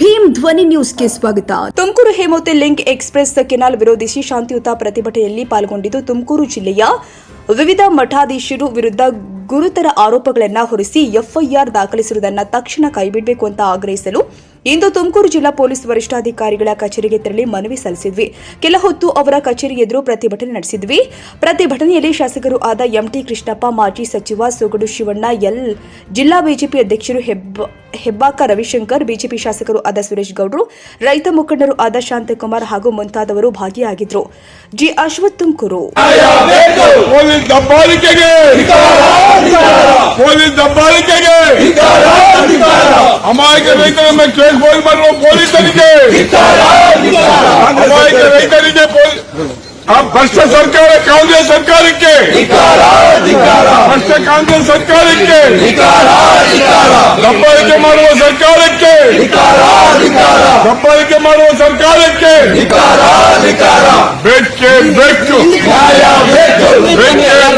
ಭೀಮ್ ಧ್ವನಿ ನ್ಯೂಸ್ಗೆ ಸ್ವಾಗತ. Tumakuru Hemavathi link express canal ವಿರೋಧಿಸಿ ಶಾಂತಿಯುತ ಪ್ರತಿಭಟನೆಯಲ್ಲಿ ಪಾಲ್ಗೊಂಡಿದ್ದು ತುಮಕೂರು ಜಿಲ್ಲೆಯ ವಿವಿಧ ಮಠಾಧೀಶರು ವಿರುದ್ಧ ಗುರುತರ ಆರೋಪಗಳನ್ನು ಹೊರಿಸಿ ಎಫ್ಐಆರ್ ದಾಖಲಿಸುವುದನ್ನು ತಕ್ಷಣ ಕೈಬಿಡಬೇಕು ಅಂತ ಆಗ್ರಹಿಸಲು ಇಂದು ತುಮಕೂರು ಜಿಲ್ಲಾ ಪೊಲೀಸ್ ವರಿಷ್ಠಾಧಿಕಾರಿಗಳ ಕಚೇರಿಗೆ ತೆರಳಿ ಮನವಿ ಸಲ್ಲಿಸಿದ್ವಿ. ಕೆಲ ಹೊತ್ತು ಅವರ ಕಚೇರಿ ಎದುರು ಪ್ರತಿಭಟನೆ ನಡೆಸಿದ್ವಿ. ಪ್ರತಿಭಟನೆಯಲ್ಲಿ ಶಾಸಕರು ಆದ ಎಂಟಿ ಕೃಷ್ಣಪ್ಪ ಮಾಜಿ ಸಚಿವ ಸೊಗಡು ಶಿವಣ್ಣ ಎಲ್ ಜಿಲ್ಲಾ ಬಿಜೆಪಿ ಅಧ್ಯಕ್ಷರು ಹೆಬ್ಬ ಹೆಬ್ಬಾಕ ರವಿಶಂಕರ್ ಬಿಜೆಪಿ ಶಾಸಕರು ಆದ ಸುರೇಶ್ ಗೌಡ್ರು ರೈತ ಮುಖಂಡರು ಆದ ಶಾಂತಕುಮಾರ್ ಹಾಗೂ ಮುಂತಾದವರು ಭಾಗಿಯಾಗಿದ್ದರು ಜಿ ಅಶ್ವಥ್ ತುಮಕೂರು. ಪೊಲೀಸ್ ದಬ್ಬಾಳಿಕೆಗೆ ಪೊಲೀಸ್ ದಬ್ಬಾಳಿಕೆಗೆ ಅಮಾಯಕ ರೈತರ ಮೇಲೆ ಕೇಸ್ ಫೈಲ್ ಮಾಡುವ ಪೊಲೀಸರಿಗೆ ಅಮಾಯಕ ರೈತರಿಗೆ ಪೊಲೀ- ಆ ಭ್ರಷ್ಟ ಸರ್ಕಾರ ಕಾಂಗ್ರೆಸ್ ಸರ್ಕಾರಕ್ಕೆ ಭ್ರಷ್ಟ ಕಾಂಗ್ರೆಸ್ ಸರ್ಕಾರಕ್ಕೆ ದಬ್ಬಾಳಿಕೆ ಮಾಡುವ ಸರ್ಕಾರಕ್ಕೆ ದಬ್ಬಾಳಿಕೆ ಮಾಡುವ ಸರ್ಕಾರಕ್ಕೆ ಬೆಕ್ಕೆ ಬೆಕ್ಕು ಬೆಕ್ಕೆ ಬೆಕ್ಕು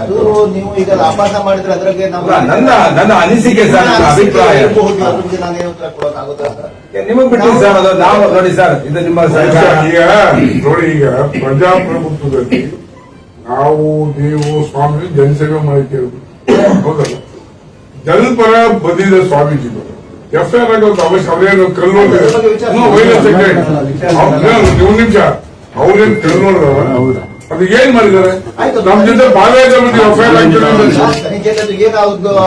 ಅದು ನೀವು ಈಗ ಅಪಾಸ ಮಾಡಿದ್ರೆ ಅದ್ರಾಗೆ ನಮ್ಮ ನನ್ನ ನನ್ನ ಅನಿಸಿಕೆ ಸರ್ ನನ್ನ ಅಭಿಪ್ರಾಯ ಇರಬಹುದು ಅದ್ರ ಬಗ್ಗೆ ನಾನೇನು ಉತ್ತರ ಕೊಡೋಕ್ಕಾಗುತ್ತಾ ಅಂತ ನಿಮಗ್ ಬಿಟ್ಟು ಸರ್ ಅದು ನಾವು ನೋಡಿ ಸರ್ ಇದು ನಿಮ್ಮ ಸರ್ಕಾರ ಈಗ ನೋಡಿ ಈಗ ಪ್ರಜಾಪ್ರಭುತ್ವದಲ್ಲಿ ನಾವು ನೀವು ಸ್ವಾಮಿ ಜನಸೇವೆ ಮಾಡಿದ್ದೇವೆ ಹೌದಲ್ಲ? ಜನಪರ ಬಂದಿದ ಸ್ವಾಮೀಜಿಗಳು ಎಫ್ ಐ ಆರ್ ಆಗೋದು ಅವಶ್ಯ ಅವರೇನು ಕಲ್ಲು ನೀವು ನಿಮಿಷ. ಅವ್ರೇನ್ ಕಲ್ಲು ಅದು ಏನ್ ಮಾಡಿದ್ದಾರೆ? ಆಯ್ತು. ನಮ್ ಜೊತೆ ಬಾಲ್ಯದ ಬಗ್ಗೆ ಎಫ್ ಐ ಆರ್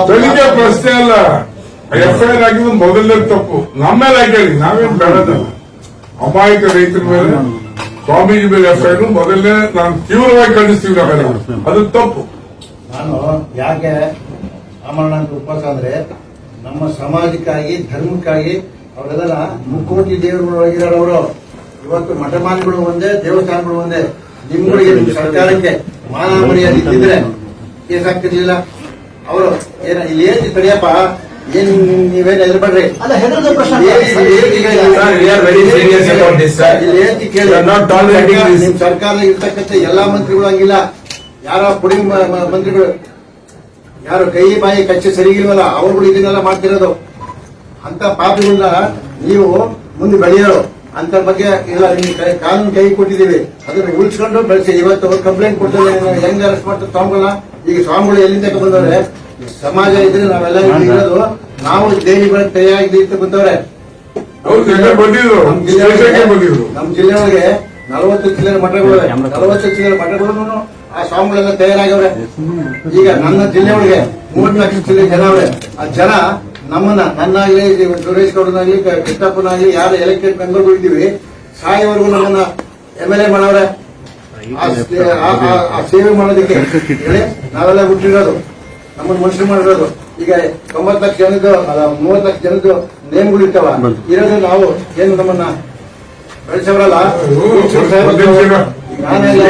ತನಿಖೆ ಪ್ರಶ್ನೆ ಅಲ್ಲ. ಎಫ್ ಐ ಆರ್ ಆಗಿದ್ದು ಮೊದಲನೇ ತಪ್ಪು. ನಮ್ಮ ಮೇಲೆ ಹಾಕಿ ನಾವೇನ್ ಬೇಡದಲ್ಲ. ಅಮಾಯಕ ರೈತರ ಮೇಲೆ ಸ್ವಾಮೀಜಿ ಮೇಲೆ ಎಫ್ ಐ ಆರ್ ಮೊದಲನೇ ನಾನು ತೀವ್ರವಾಗಿ ಖಂಡಿಸ್ತೀವಿ ನಾವೆಲ್ಲ ಅದು ತಪ್ಪು. ನಾನು ಯಾಕೆ ಅಮರಣ ಅಂತ ಉಪವಾಸ ಅಂದ್ರೆ ನಮ್ಮ ಸಮಾಜಕ್ಕಾಗಿ ಧರ್ಮಕ್ಕಾಗಿ ಅವರೆಲ್ಲ ಮುಕ್ಕೋಟಿ ದೇವರುಗಳಾಗಿದ್ದಾರೆ ಅವರು. ಇವತ್ತು ಮಠಮಾನಿಗಳು ಒಂದೇ ದೇವಸ್ಥಾನಗಳು ಒಂದೇ. ನಿಮ್ಗಳಿಗೆ ನಿಮ್ ಸರ್ಕಾರಕ್ಕೆ ಮಾನ ಮರ್ಯಾದೆ ಇದ್ದಿದ್ರೆ ಕೇಸ್ ಆಗ್ತಿರ್ಲಿಲ್ಲ. ಅವರು ಏನ ಇಲ್ಲಿ ಏನ್ ತಡಿಯಪ್ಪ? ಏನ್ ನೀವೇನ್ ಹೆದರ್ಬೇಡ್ರಿ ಅಲ್ಲ ಹೆದರದ ಪ್ರಶ್ನೆ. ನಿಮ್ ಸರ್ಕಾರ ಇರ್ತಕ್ಕಂಥ ಎಲ್ಲಾ ಮಂತ್ರಿಗಳು ಹಂಗಿಲ್ಲ. ಯಾರೋ ಪುಡಿ ಮಂತ್ರಿಗಳು ಯಾರು ಕೈ ಬಾಯಿ ಕಚ್ಚೆ ಸರಿಗಿಲ್ವಲ್ಲ ಅವ್ರುಗಳು ಇದನ್ನೆಲ್ಲ ಮಾಡ್ತಿರೋದು. ಅಂತ ಪಾಪಿಗಳನ್ನ ನೀವು ಮುಂದೆ ಬೆಳೆಯೋರು. ಅಂತ ಬಗ್ಗೆ ಇಲ್ಲ ನಿಮ್ಗೆ ಕೈ- ಕಾನೂನು ಕೈ ಕೊಟ್ಟಿದ್ದೀವಿ. ಅದನ್ನ ಉಳಿಸ್ಕೊಂಡು ಬೆಳೆಸಿ ಇವತ್ತು ಕಂಪ್ಲೇಂಟ್ ಕೊಡ್ತಾರೆ ಹೆಂಗ್ ಅರೆಸ್ಟ್ ಮಾಡ್ತಾರೆ ಸ್ವಾಮಿಗಳನ್ನ? ಈಗ ಸ್ವಾಮಿಗಳು ಎಲ್ಲಿಂದ ಬಂದವ್ರೆ ಸಮಾಜ ಇದ್ರೆ ನಾವೆಲ್ಲ ಇರೋದು ನಾವು ದೇವಿಗಳ ಕೈಯಾಗಿ ಇಂತ ಬಂದವ್ರೆ. ಅವ್ರು ನಮ್ ಜಿಲ್ಲೆ ಒಳಗೆ ನಲವತ್ತು ಚಿಲ್ಲರೆ ಮಠಗಳು ನಲವತ್ತು ಚಿಲ್ಲರೆ ಮಠಗಳು ಆ ಸ್ವಾಮಿಗಳೆಲ್ಲ ತಯಾರಾಗವ್ರೆ ಈಗ ನನ್ನ ಜಿಲ್ಲೆಯೊಳಗೆ ಮೂವತ್ತು ಲಕ್ಷ ಚಿಲ್ಲರೆ ಜನ ಅವ್ರೆ. ಆ ಜನ ನಮ್ಮನ್ನ ನನ್ನಾಗ್ಲಿ ಸುರೇಶ್ ಗೌಡನಾಗ್ಲಿ ಕೃಷ್ಣಪ್ಪನಾಗ್ಲಿ ಯಾರು ಎಲೆಕ್ಟೆಡ್ ಮೆಂಬರ್ಗಳು ಇದ್ದೀವಿ ಸಾಯವರೆಗೂ ನಮ್ಮನ್ನ ಎಂ ಎಲ್ ಎ ಮಾಡವ್ರೆ ಆ ಸೇವೆ ಮಾಡೋದಕ್ಕೆ ಹೇಳಿ ನಾವೆಲ್ಲ ಹುಟ್ಟಿರೋದು ನಮ್ಮನ್ನ ಮನುಷ್ಯರು ಮಾಡಿರೋದು. ಈಗ ತೊಂಬತ್ತು ಲಕ್ಷ ಜನದ್ದು ಮೂವತ್ ಲಕ್ಷ ಜನದ್ದು ನೇಮ್ಗಳು ಇರ್ತಾವ. ಇರೋದು ನಾವು ಏನು ನಮ್ಮನ್ನ ಬೆಳೆಸವರಲ್ಲ ನಾನೆಲ್ಲ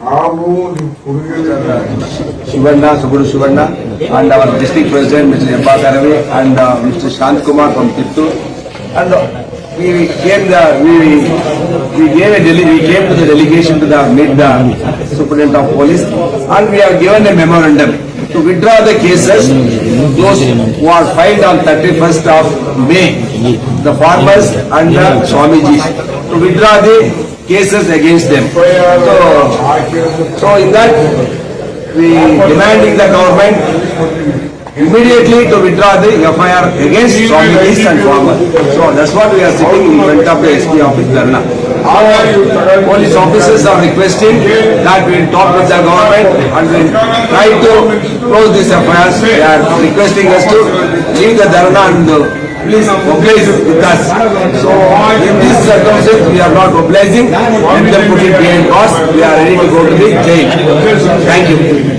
ಈಗ ಏನಾಗಿದೆ ನೋಡಿ ನಾವು ನೀವು ಹುಡುಗರ Shivanna, Subhudu Shivanna, and our district president, Mr. Yabaka Ravi, and uh, Mr. Shant Kumar from Kittur. And uh, we came the, we, we gave a dele, we came to the delegation to the, meet the superintendent of police, and we have given a memorandum to withdraw the cases, those who are filed on thirty-first of May, the farmers and the Swamijis, to withdraw the cases against them. So, so in that, we demanding the government immediately to withdraw the FIR against Swamijis and farmers. So that's what we are sitting in front of the SP office Dharna. Our police officers are requesting that we talk with the government and we try to close this FIR. They are requesting us to leave the Dharna and please oblige with us. So in this circumstance, we are not obliging, let them put it behind us, we are ready to go to the jail. Thank you.